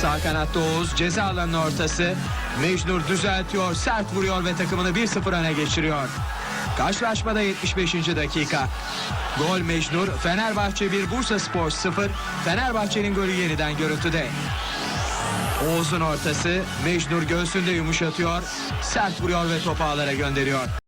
Sağ kanatta Oğuz ceza alanının ortası. Mecnur düzeltiyor, sert vuruyor ve takımını 1-0 öne geçiriyor. Karşılaşmada 75. dakika. Gol Mecnur, Fenerbahçe 1, Bursa Spor 0. Fenerbahçe'nin golü yeniden görüntüde. Oğuz'un ortası, Mecnur göğsünde yumuşatıyor, sert vuruyor ve topu ağlara gönderiyor.